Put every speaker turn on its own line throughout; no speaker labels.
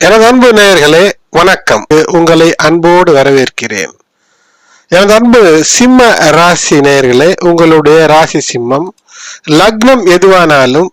எனது அன்பு நேயர்களே வணக்கம். உங்களை அன்போடு வரவேற்கிறேன். எனது அன்பு சிம்ம ராசி நேயர்களே உங்களுடைய ராசி சிம்மம் லக்னம் எதுவானாலும்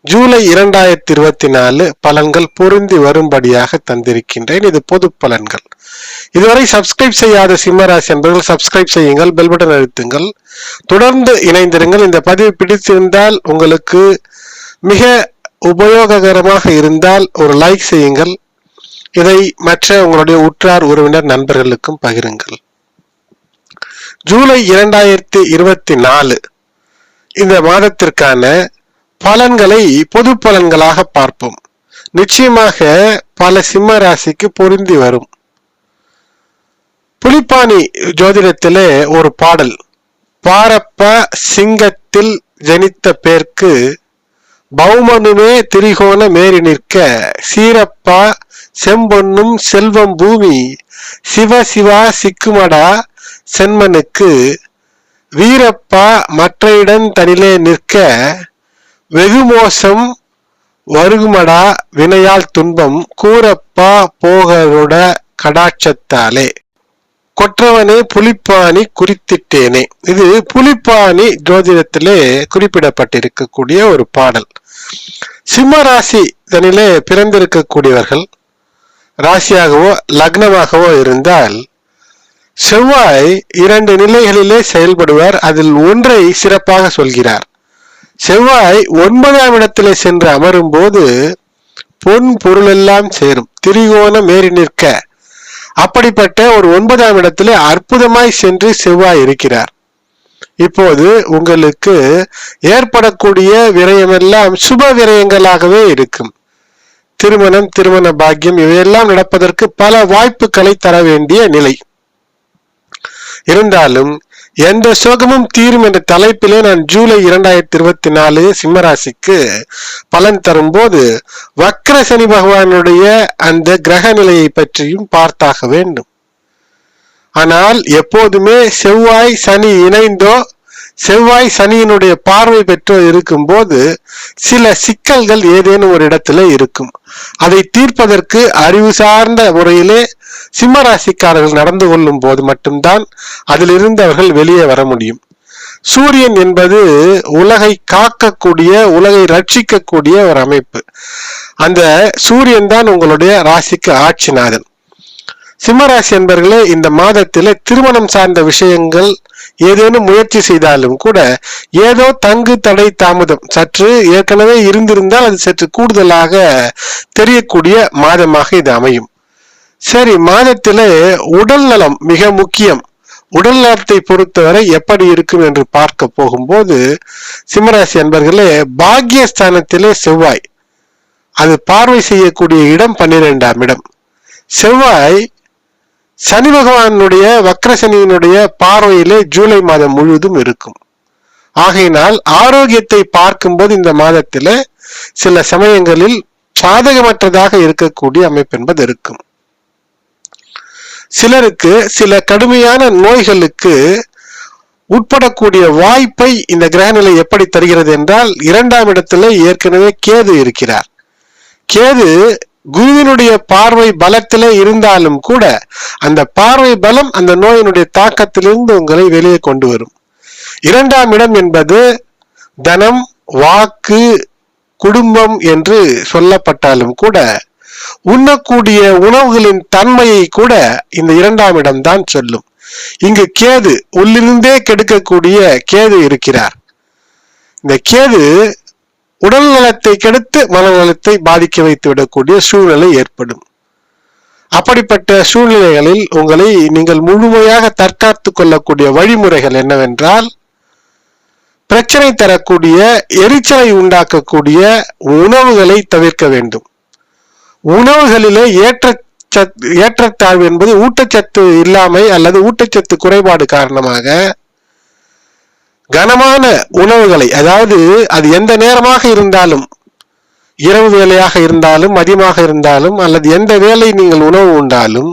ஜூலை இரண்டாயிரத்தி இருபத்தி நாலு பலன்கள் பொருந்தி வரும்படியாக தந்திருக்கின்றேன். இது பொது பலன்கள். இதுவரை சப்ஸ்கிரைப் செய்யாத சிம்ம ராசி என்பவர்கள் சப்ஸ்கிரைப் செய்யுங்கள் பெல் பட்டன் அழுத்துங்கள். தொடர்ந்து இணைந்திருங்கள். இந்த பதிவு பிடித்திருந்தால் உங்களுக்கு மிக உபயோககரமாக இருந்தால் ஒரு லைக் செய்யுங்கள். இதை மற்ற உங்களுடைய உற்றார் உறவினர் நண்பர்களுக்கும் பகிருங்கள். ஜூலை இரண்டாயிரத்தி இருபத்தி நாலு இந்த மாதத்திற்கான பலன்களை பொது பலன்களாக பார்ப்போம். நிச்சயமாக பல சிம்ம ராசிக்கு பொருந்தி வரும். புலிப்பாணி ஜோதிடத்திலே ஒரு பாடல் பாரப்ப சிங்கத்தில் ஜனித்த பேர்க்கு பௌமனுமே திரிகோண மேறி நிற்க சீரப்பா செம்பொன்னும் செல்வம் பூமி சிவ சிவா சிக்குமடா சென்மனுக்கு வீரப்பா மற்ற இடம் தனிலே நிற்க வெகுமோசம் வருகுமடா வினையால் துன்பம் கூரப்பா போகரோட கடாட்சத்தாலே. கொற்றவனே புலிப்பாணி குறித்திட்டேனே. இது புலிப்பாணி ஜோதிடத்திலே குறிப்பிடப்பட்டிருக்கக்கூடிய ஒரு பாடல். சிம்ம ராசி தனிலே பிறந்திருக்கக்கூடியவர்கள் ராசியாகவோ லக்னமாகவோ இருந்தால் செவ்வாய் இரண்டு நிலைகளிலே செயல்படுவார். அதில் ஒன்றை சிறப்பாக சொல்கிறார். செவ்வாய் ஒன்பதாம் இடத்திலே சென்று அமரும் போது பொன் பொருளெல்லாம் சேரும். திரிகோணம் மேறி நிற்க அப்படிப்பட்ட ஒரு ஒன்பதாம் இடத்திலே அற்புதமாய் சென்று செவ்வாய் இருக்கிறார். இப்போது உங்களுக்கு ஏற்படக்கூடிய விரயமெல்லாம் சுப விரயங்களாகவே இருக்கும். திருமணம் திருமண பாக்கியம் இவையெல்லாம் நடப்பதற்கு பல வாய்ப்புகளை தர வேண்டிய நிலை. இருந்தாலும் எந்த சோகமும் தீரும் என்ற தலைப்பிலே நான் ஜூலை இரண்டாயிரத்தி இருபத்தி நாலு சிம்மராசிக்கு பலன் தரும்போது வக்ர சனி பகவானுடைய அந்த கிரக நிலையை பற்றியும் பார்த்தாக வேண்டும். ஆனால் எப்போதுமே செவ்வாய் சனி இணைந்தோ செவ்வாய் சனியினுடைய பார்வை பெற்றோ இருக்கும்போது சில சிக்கல்கள் ஏதேனும் ஒரு இடத்துல இருக்கும். அதை தீர்ப்பதற்கு அறிவு சார்ந்த முறையிலே சிம்மராசிக்காரர்கள் நடந்து கொள்ளும் போது மட்டும்தான் அதிலிருந்து அவர்கள் வெளியே வர முடியும். சூரியன் என்பது உலகை காக்கக்கூடிய உலகை ரட்சிக்கக்கூடிய ஒரு அமைப்பு. அந்த சூரியன் தான் உங்களுடைய ராசிக்கு ஆட்சிநாதன். சிம்மராசி என்பர்களே இந்த மாதத்தில் திருமணம் சார்ந்த விஷயங்கள் ஏதேனும் முயற்சி செய்தாலும் கூட ஏதோ தங்கு தடை தாமதம் சற்று ஏற்கனவே இருந்திருந்தால் அது சற்று கூடுதலாக தெரியக்கூடிய மாதமாக இது அமையும். சரி மாதத்திலே உடல் நலம் மிக முக்கியம். உடல் நலத்தை பொறுத்தவரை எப்படி இருக்கும் என்று பார்க்க போகும்போது சிம்மராசி அன்பர்களே பாக்யஸ்தானத்திலே செவ்வாய். அது பார்வை செய்யக்கூடிய இடம் பன்னிரெண்டாம் இடம். செவ்வாய் சனி பகவானுடைய வக்ரசனியினுடைய பார்வையிலே ஜூலை மாதம் முழுவதும் இருக்கும். ஆகையினால் ஆரோக்கியத்தை பார்க்கும்போது இந்த மாதத்தில் சில சமயங்களில் சாதகமற்றதாக இருக்கக்கூடிய அமைப்பு என்பது இருக்கும். சிலருக்கு சில கடுமையான நோய்களுக்கு உட்படக்கூடிய வாய்ப்பை இந்த கிரகநிலை எப்படி தருகிறது என்றால் இரண்டாம் இடத்துல ஏற்கனவே கேது இருக்கிறார். கேது குருவினுடைய பார்வை பலத்திலே இருந்தாலும் கூட அந்த பார்வை பலம் அந்த நோயினுடைய தாக்கத்திலிருந்து உங்களை வெளியே கொண்டு வரும். இரண்டாம் இடம் என்பது தனம் வாக்கு குடும்பம் என்று சொல்லப்பட்டாலும் கூட உண்ணக்கூடிய உணவுகளின் தன்மையை கூட இந்த இரண்டாம் இடம்தான் சொல்லும். இங்கு கேது உள்ளிருந்தே கெடுக்கக்கூடிய கேது இருக்கிறார். இந்த கேது உடல் நலத்தை கெடுத்து மனநலத்தை பாதிக்க வைத்து விடக்கூடிய சூழ்நிலை ஏற்படும். அப்படிப்பட்ட சூழ்நிலைகளில் உங்களை நீங்கள் முழுமையாக தற்காத்து கொள்ளக்கூடிய வழிமுறைகள் என்னவென்றால் பிரச்சனை தரக்கூடிய எரிச்சலை உண்டாக்கக்கூடிய உணவுகளை தவிர்க்க வேண்டும். உணவுகளிலே ஏற்ற ஏற்றத்தாழ்வு என்பது ஊட்டச்சத்து இல்லாமை அல்லது ஊட்டச்சத்து குறைபாடு காரணமாக கனமான உணவுகளை அதாவது அது எந்த நேரமாக இருந்தாலும் இரவு வேலையாக இருந்தாலும் மதியமாக இருந்தாலும் அல்லது எந்த வேலை நீங்கள் உணவு உண்டாலும்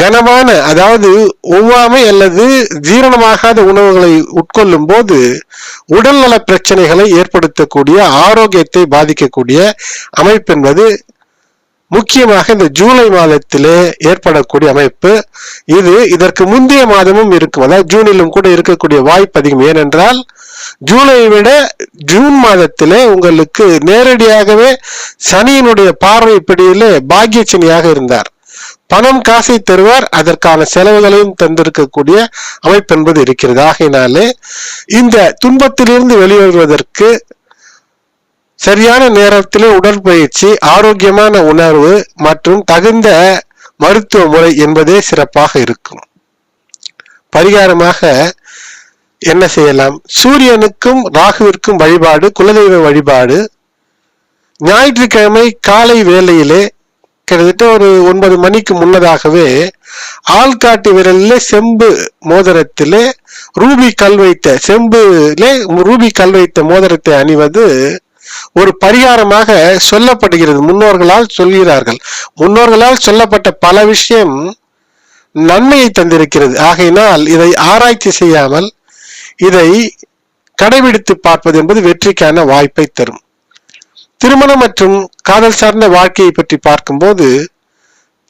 கனமான அதாவது ஒவ்வாமை அல்லது ஜீரணமாகாத உணவுகளை உட்கொள்ளும் போது உடல்நல பிரச்சனைகளை ஏற்படுத்தக்கூடிய ஆரோக்கியத்தை பாதிக்கக்கூடிய அமைப்பு என்பது முக்கியமாக இந்த ஜூலை மாதத்திலே ஏற்படக்கூடிய அமைப்பு இது இதற்கு முந்தைய மாதமும் இருக்கும். அதாவது ஜூனிலும் கூட இருக்கக்கூடிய வாய்ப்பு அதிகம். ஏனென்றால் ஜூலையை விட ஜூன் மாதத்திலே உங்களுக்கு நேரடியாகவே சனியினுடைய பார்வை பிடியிலே பாக்கிய சனியாக இருந்தார். பணம் காசை தருவார். அதற்கான செலவுகளையும் தந்திருக்கக்கூடிய அமைப்பு என்பது இருக்கிறது. ஆகையினாலே இந்த துன்பத்திலிருந்து வெளிவருவதற்கு சரியான நேரத்திலே உடற்பயிற்சி ஆரோக்கியமான உணர்வு மற்றும் தகுந்த மருத்துவ முறை என்பதே சிறப்பாக இருக்கும். பரிகாரமாக என்ன செய்யலாம்? சூரியனுக்கும் ராகுவிற்கும் வழிபாடு குலதெய்வ வழிபாடு. ஞாயிற்றுக்கிழமை காலை வேளையிலே கிட்டத்தட்ட ஒரு ஒன்பது மணிக்கு முன்னதாகவே ஆள்காட்டு விரலில் செம்பு மோதிரத்திலே ரூபி கல் வைத்த செம்புலே ரூபி கல் வைத்த மோதிரத்தை அணிவது ஒரு பரிகாரமாக சொல்லப்படுகிறது. முன்னோர்களால் சொல்கிறார்கள். முன்னோர்களால் சொல்லப்பட்ட பல விஷயம் நன்மையை தந்திருக்கிறது. ஆகையினால் இதை ஆராய்ச்சி செய்யாமல் இதை கடைபிடித்து பார்ப்பது என்பது வெற்றிக்கான வாய்ப்பை தரும். திருமணம் மற்றும் காதல் சார்ந்த வாழ்க்கையை பற்றி பார்க்கும்போது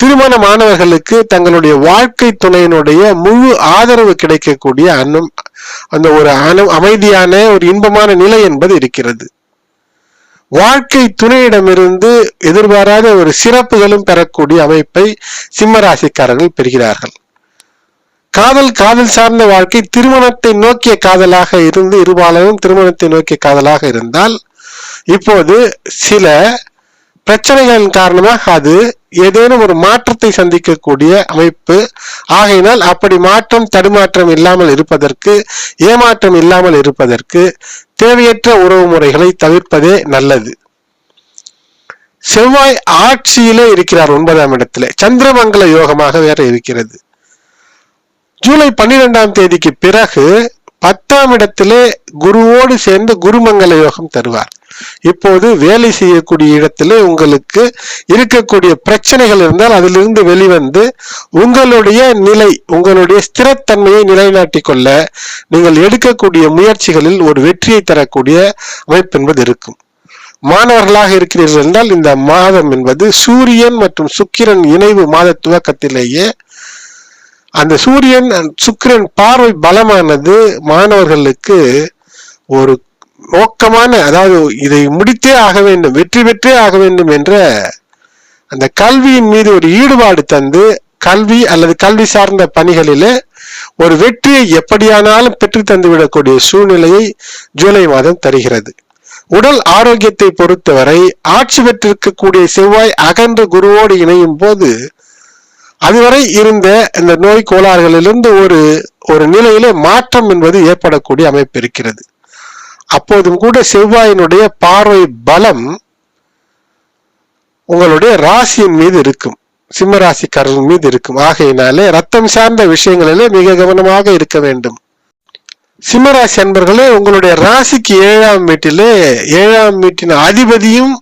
திருமண மாணவர்களுக்கு தங்களுடைய வாழ்க்கை துணையினுடைய முழு ஆதரவு கிடைக்கக்கூடிய அன்னம் அந்த ஒரு அமைதியான ஒரு இன்பமான நிலை என்பது இருக்கிறது. வாழ்க்கை துணையிடமிருந்து எதிர்பாராத ஒரு சிறப்புகளும் பெறக்கூடிய அமைப்பை சிம்மராசிக்காரர்கள் பெறுகிறார்கள். காதல் காதல் சார்ந்த வாழ்க்கை திருமணத்தை நோக்கிய காதலாக இருந்து இருபாலரும் திருமணத்தை நோக்கிய காதலாக இருந்தால் இப்போது சில பிரச்சனைகளின் காரணமாக அது ஏதேனும் ஒரு மாற்றத்தை சந்திக்கக்கூடிய அமைப்பு. ஆகையினால் அப்படி மாற்றம் தடுமாற்றம் இல்லாமல் இருப்பதற்கு ஏமாற்றம் இல்லாமல் இருப்பதற்கு தேவையற்ற உறவு முறைகளை தவிர்ப்பதே நல்லது. செவ்வாய் ஆட்சியிலே இருக்கிறார் ஒன்பதாம் இடத்திலே. சந்திரமங்கல யோகமாக வேற இருக்கிறது. ஜூலை பன்னிரெண்டாம் தேதிக்கு பிறகு பத்தாம் இடத்திலே குருவோடு சேர்ந்து குருமங்கல யோகம் தருவார். இப்போது வேலை செய்யக்கூடிய இடத்துல உங்களுக்கு இருக்கக்கூடிய பிரச்சனைகள் இருந்தால் அதிலிருந்து வெளிவந்து உங்களுடைய நிலை உங்களுடைய ஸ்திரத்தன்மையை நிலைநாட்டிக் கொள்ள நீங்கள் எடுக்கக்கூடிய முயற்சிகளில் ஒரு வெற்றியை தரக்கூடிய அமைப்பு என்பது இருக்கும். மாணவர்களாக இருக்கிறீர்கள் என்றால் இந்த மாதம் என்பது சூரியன் மற்றும் சுக்கிரன் இணைவு மாத துவக்கத்திலேயே அந்த சூரியன் சுக்கிரன் பார்வை பலமானது மாணவர்களுக்கு ஒரு நோக்கமான அதாவது இதை முடித்தே ஆக வேண்டும் வெற்றி பெற்றே ஆக வேண்டும் என்ற அந்த கல்வியின் மீது ஒரு ஈடுபாடு தந்து கல்வி அல்லது கல்வி சார்ந்த பணிகளிலே ஒரு வெற்றியை எப்படியானாலும் பெற்று தந்துவிடக்கூடிய சூழ்நிலையை ஜூலை மாதம் தருகிறது. உடல் ஆரோக்கியத்தை பொறுத்தவரை ஆட்சி பெற்றிருக்கக்கூடிய செவ்வாய் அகன்ற குருவோடு இணையும் போது அதுவரை இருந்த இந்த நோய் கோளாறுகளிலிருந்து ஒரு ஒரு நிலையிலே மாற்றம் என்பது ஏற்படக்கூடிய அமைப்பு இருக்கிறது. அப்போதும் கூட செவ்வாயினுடைய பார்வை பலம் உங்களுடைய ராசியின் மீது இருக்கும். சிம்ம ராசிக்காரர்கள் மீது இருக்கும். ஆகையினாலே ரத்தம் சார்ந்த விஷயங்களிலே மிக கவனமாக இருக்க வேண்டும். சிம்மராசி அன்பர்களே உங்களுடைய ராசிக்கு ஏழாம் வீட்டிலே ஏழாம் வீட்டின் அதிபதியும்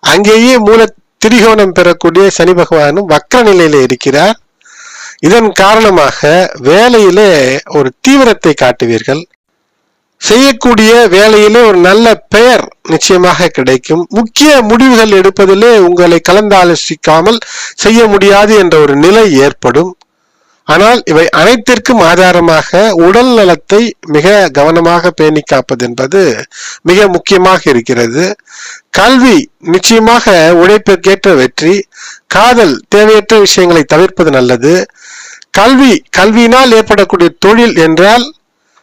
அங்கேயே மூல திரிகோணம் பெறக்கூடிய சனி பகவானும் வக்கர நிலையில இருக்கிறார். இதன் காரணமாக வேலையிலே ஒரு தீவிரத்தை காட்டுவீர்கள். செய்யக்கூடிய வேலையிலே ஒரு நல்ல பெயர் நிச்சயமாக கிடைக்கும். முக்கிய முடிவுகள் எடுப்பதிலே உங்களை கலந்தாலோசிக்காமல் செய்ய முடியாது என்ற ஒரு நிலை ஏற்படும். ஆனால் இவை அனைத்திற்கும் ஆதாரமாக உடல் நலத்தை மிக கவனமாக பேணி காப்பது என்பது மிக முக்கியமாக இருக்கிறது. கல்வி நிச்சயமாக உழைப்பிற்கேற்ற வெற்றி. காதல் தேவையற்ற விஷயங்களை தவிர்ப்பது நல்லது. கல்வி கல்வியினால் ஏற்படக்கூடிய தொழில் என்றால்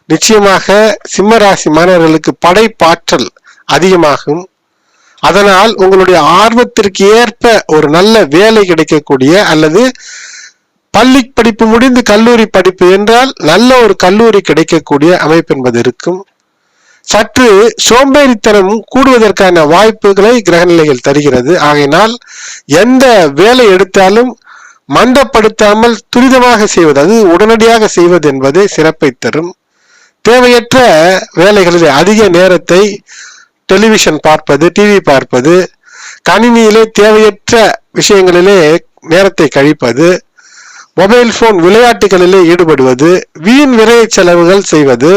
நிச்சயமாக சிம்மராசி மாணவர்களுக்கு படைப்பாற்றல் அதிகமாகும். அதனால் உங்களுடைய ஆர்வத்திற்கு ஏற்ப ஒரு நல்ல வேலை கிடைக்கக்கூடிய அல்லது பள்ளி படிப்பு முடிந்து கல்லூரி படிப்பு என்றால் நல்ல ஒரு கல்லூரி கிடைக்கக்கூடிய அமைப்பு என்பது இருக்கும். சற்று சோம்பேறித்தனம் கூடுவதற்கான வாய்ப்புகளை கிரகநிலைகள் தருகிறது. ஆகையினால் எந்த வேலை எடுத்தாலும் மந்தப்படுத்தாமல் துரிதமாக செய்வது அது உடனடியாக செய்வது என்பதே சிறப்பை தரும். தேவையற்ற வேலைகளில் அதிக நேரத்தை டெலிவிஷன் பார்ப்பது டிவி பார்ப்பது கணினியிலே தேவையற்ற விஷயங்களிலே நேரத்தை கழிப்பது மொபைல் போன் விளையாட்டுகளிலே ஈடுபடுவது வீண் விரைய செலவுகள் செய்வது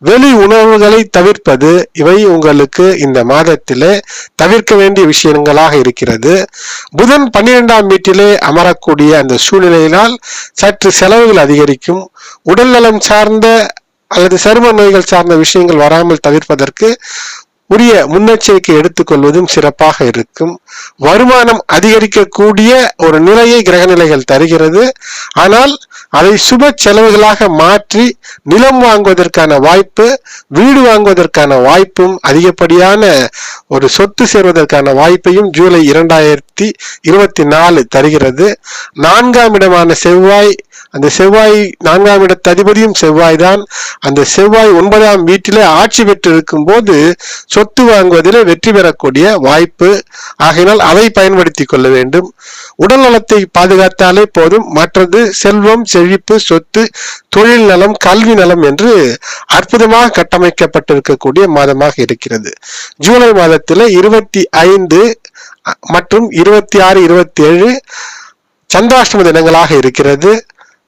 வெளி உணவுகளை தவிர்ப்பது இவை உங்களுக்கு இந்த மாதத்திலே தவிர்க்க வேண்டிய விஷயங்களாக இருக்கிறது. புதன் பன்னிரெண்டாம் வீட்டிலே அமரக்கூடிய அந்த சூழ்நிலையினால் சற்று செலவுகள் அதிகரிக்கும். உடல் நலம் சார்ந்த அல்லது சரும நோய்கள் சார்ந்த விஷயங்கள் வராமல் தவிர்ப்பதற்கு உரிய முன்னெச்சரிக்கை எடுத்துக்கொள்வதும் சிறப்பாக இருக்கும். வருமானம் அதிகரிக்கக்கூடிய ஒரு நிலையை கிரகநிலைகள் தருகிறது. ஆனால் அதை சுப செலவுகளாக மாற்றி நிலம் வாங்குவதற்கான வாய்ப்பு வீடு வாங்குவதற்கான வாய்ப்பும் அதிகப்படியான ஒரு சொத்து சேர்வதற்கான வாய்ப்பையும் ஜூலை இரண்டாயிரத்தி இருபத்தி நாலு தருகிறது. நான்காம் இடமான செவ்வாய் அந்த செவ்வாய் நான்காம் இடத்து அதிபதியும் செவ்வாய் தான் அந்த செவ்வாய் ஒன்பதாம் வீட்டிலே ஆட்சி பெற்று இருக்கும் போது சொத்து வாங்குவதில் வெற்றி பெறக்கூடிய வாய்ப்பு. ஆகையினால் அதை பயன்படுத்தி கொள்ள வேண்டும். உடல் நலத்தை பாதுகாத்தாலே போதும். மற்றது செல்வம் செழிப்பு சொத்து தொழில் நலம் கல்வி நலம் என்று அற்புதமாக கட்டமைக்கப்பட்டிருக்கக்கூடிய மாதமாக இருக்கிறது. ஜூலை மாதத்தில் இருபத்தி ஐந்து மற்றும் இருபத்தி ஆறு இருபத்தி ஏழு சந்திராஷ்டம தினங்களாக இருக்கிறது.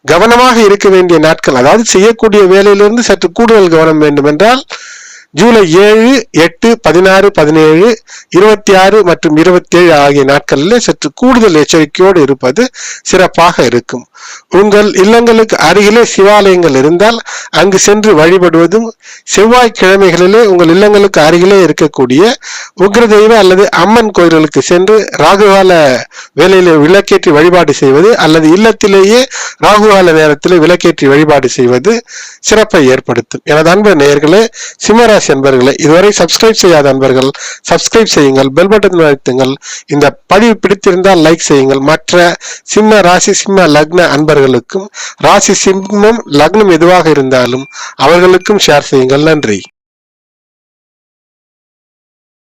கவனமாக இருக்க வேண்டிய நாட்கள் அதாவது செய்யக்கூடிய வேலையிலிருந்து சற்று கூடுதல் கவனம் வேண்டும் என்றால் ஜூலை ஏழு எட்டு பதினாறு பதினேழு இருபத்தி ஆறு மற்றும் இருபத்தி ஏழு ஆகிய நாட்களில் சற்று கூடுதல் எச்சரிக்கையோடு இருப்பது சிறப்பாக இருக்கும். உங்கள் இல்லங்களுக்கு அருகிலே சிவாலயங்கள் இருந்தால் அங்கு சென்று வழிபடுவதும் செவ்வாய்க்கிழமைகளிலே உங்கள் இல்லங்களுக்கு அருகிலே இருக்கக்கூடிய உக்ரதெய்வ அல்லது அம்மன் கோயில்களுக்கு சென்று ராகுகால வேலையில விளக்கேற்றி வழிபாடு செய்வது அல்லது இல்லத்திலேயே ராகுகால நேரத்தில் விளக்கேற்றி வழிபாடு செய்வது சிறப்பை ஏற்படுத்தும். எனது அன்பு நேயர்களே ராசி அன்பர்களே இதுவரை சப்ஸ்கிரைப் செய்யாத அன்பர்கள் சப்ஸ்கிரைப் செய்யுங்கள் பெல் பட்டன் அழுத்துங்கள். இந்த பதிவு பிடித்திருந்தால் லைக் செய்யுங்கள். மற்ற சிம்ம ராசி சிம்ம லக்ன அன்பர்களுக்கும் ராசி சிம்மம் லக்னம் எதுவாக இருந்தாலும் அவர்களுக்கும் ஷேர் செய்யுங்கள். நன்றி.